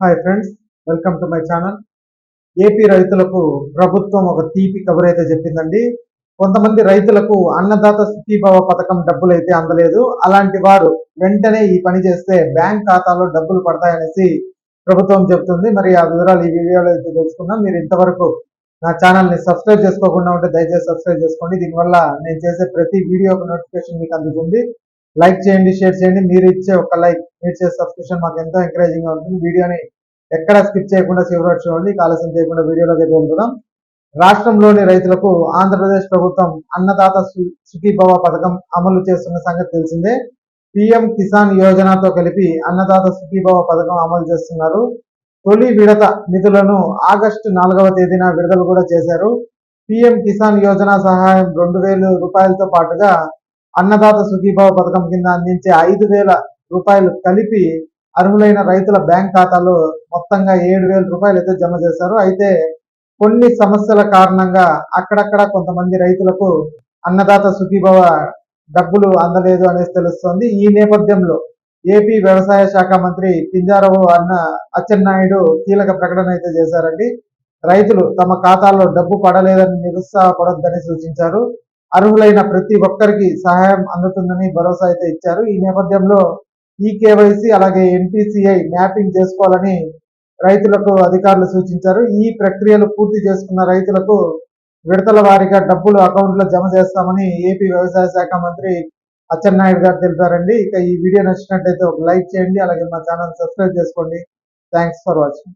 Hi friends welcome to my channel AP రైతులకు ప్రభుత్వం ఒక తీపి కబుర్ అయితే చెప్పిందండి. కొంతమంది రైతులకు అన్నదాత స్థితిభావ పథకం డబ్బులు అయితే అందలేదు. అలాంటి వారు వెంటనే ఈ పని చేస్తే బ్యాంక్ ఖాతాలో డబ్బులు పడతాయనేసి ప్రభుత్వం చెప్తుంది. మరి ఆ వివరాలు ఈ వీడియోలో అయితే తెలుసుకుందాం. మీరు ఇంతవరకు నా ఛానల్ని సబ్స్క్రైబ్ చేసుకోకుండా ఉంటే దయచేసి సబ్స్క్రైబ్ చేసుకోండి. దీనివల్ల నేను చేసే ప్రతి వీడియో నోటిఫికేషన్ మీకు అందుతుంది. లైక్ చేయండి షేర్ చేయండి. మీరు ఇచ్చే ఒక లైక్ మీరు చేసే సబ్స్క్రిప్షన్ మాకు ఎంతో ఎంకరేజింగ్గా ఉంటుంది. వీడియోని ఎక్కడ స్కిప్ చేయకుండా చివరి చూడండి. ఇక ఆలస్యం చేయకుండా వీడియోలోకి వెళ్తున్నాం రాష్ట్రంలోని రైతులకు ఆంధ్రప్రదేశ్ ప్రభుత్వం అన్నదాత సు- సుఖీభవ పథకం అమలు చేస్తున్న సంగతి తెలిసిందే. పిఎం కిసాన్ యోజనతో కలిపి అన్నదాత సుఖీభవ పథకం అమలు చేస్తున్నారు. తొలి విడత నిధులను ఆగస్టు నాలుగవ తేదీన విడుదల కూడా చేశారు. పిఎం కిసాన్ యోజన సహాయం రెండు వేల రూపాయలతో పాటుగా అన్నదాత సుఖీభావ పథకం కింద అందించే ఐదు వేల రూపాయలు కలిపి అర్హులైన రైతుల బ్యాంక్ ఖాతాలో మొత్తంగా ఏడు వేల రూపాయలు అయితే జమ చేశారు. అయితే కొన్ని సమస్యల కారణంగా అక్కడక్కడ కొంతమంది రైతులకు అన్నదాత సుఖీభవ డబ్బులు అందలేదు అనేసి తెలుస్తోంది. ఈ నేపథ్యంలో ఏపీ వ్యవసాయ శాఖ మంత్రి పింజారావు అన్న అచ్చెన్నాయుడు కీలక ప్రకటన అయితే చేశారండి. రైతులు తమ ఖాతాల్లో డబ్బు పడలేదని నిరుత్సాహపడొద్దని సూచించారు. అర్హులైన ప్రతి ఒక్కరికి సహాయం అందుతుందని భరోసా అయితే ఇచ్చారు. ఈ నేపథ్యంలో ఈ కేవైసీ అలాగే ఎన్పిసిఐ మ్యాపింగ్ చేసుకోవాలని రైతులకు అధికారులు సూచించారు. ఈ ప్రక్రియలు పూర్తి చేసుకున్న రైతులకు విడతల వారీగా డబ్బులు అకౌంట్లో జమ చేస్తామని ఏపీ వ్యవసాయ శాఖ మంత్రి అచ్చెన్నాయుడు గారు తెలిపారండి. ఇక ఈ వీడియో నచ్చినట్టయితే ఒక లైక్ చేయండి అలాగే మా ఛానల్ సబ్స్క్రైబ్ చేసుకోండి. Thanks for watching.